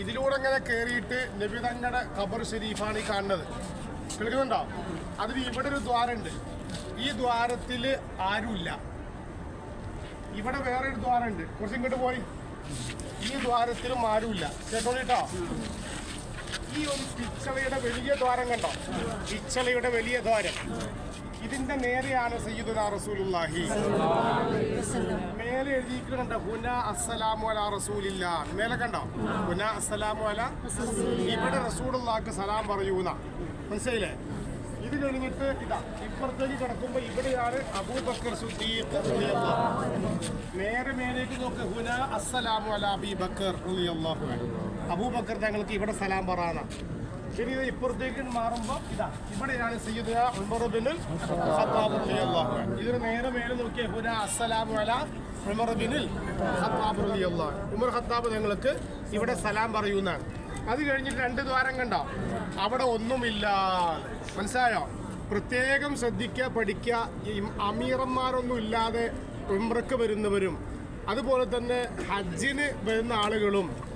ഇതിലൂടെ ഇങ്ങനെ കയറിയിട്ട് നബിതങ്ങളുടെ ഖബർ ഷെരീഫാണ് ഈ കാണുന്നത്. കേൾക്കുന്നുണ്ടോ? അതിൽ ഇവിടെ ഒരു ദ്വാരമുണ്ട്. ഈ ദ്വാരത്തിൽ ആരുമില്ല. ഇവിടെ വേറെ ഒരു ദ്വാരമുണ്ട്. കുറച്ച് ഇങ്ങോട്ട് പോയി. ഈ ദ്വാരത്തിലും ആരുമില്ല. കേട്ടോളിട്ടോ ഈ ഒരു പിച്ചളയുടെ വലിയ ദ്വാരം കണ്ടോ? പിച്ചളയുടെ വലിയ ദ്വാരം. ഇതിന്റെ നേരെയാണ് സയ്യിദുന റസൂലുള്ളാഹി. മേലെ എഴുതിയിരിക്കുന്നുണ്ട് ഹുന അസ്സലാമു അലാ റസൂലില്ല. മേലെ കണ്ടോ? ഹുന അസ്സലാമു അല ഇവിടെ റസൂലുള്ളാഹിക്ക് സലാം പറയൂന്ന മനസ്സിലായില്ലേ? ഇത് കഴിഞ്ഞിട്ട് ഇതാ ഇപ്പുറത്തേക്ക് കിടക്കുമ്പോ ഇവിടെയാണ് അബൂബക്കർ നേരെ മേലേക്ക് നോക്ക് ഹുന അസ്സലാമു അലാ അബീ ബക്കർ. അബൂബക്കർ തങ്ങൾക്ക് ഇവിടെ സലാം പറയാനാ ശരി ഇത് ഇപ്പുറത്തേക്ക് മാറുമ്പോ ഇതാ ഇവിടെയാണ് സയ്യിദുന ഉമർ ബിനുൽ ഖത്താബ് റളിയല്ലാഹു. ഇതിന് നേരെ മേലെ നോക്കിയ ഹുന അസ്സലാമു അലാ ഖത്താബ് ഉമർ ഖത്താബ് തങ്ങൾക്ക് ഇവിടെ സലാം പറയുന്നതാണ് അത് കഴിഞ്ഞിട്ട് രണ്ട് ദ്വാരം കണ്ടോ? അവിടെ ഒന്നുമില്ല. മനസ്സിലായോ? പ്രത്യേകം ശ്രദ്ധിക്കുക പഠിക്കുക. ഈ അമീറന്മാരൊന്നും ഇല്ലാതെ ഉംറക്ക് വരുന്നവരും അതുപോലെ തന്നെ ഹജ്ജിന് വരുന്ന ആളുകളും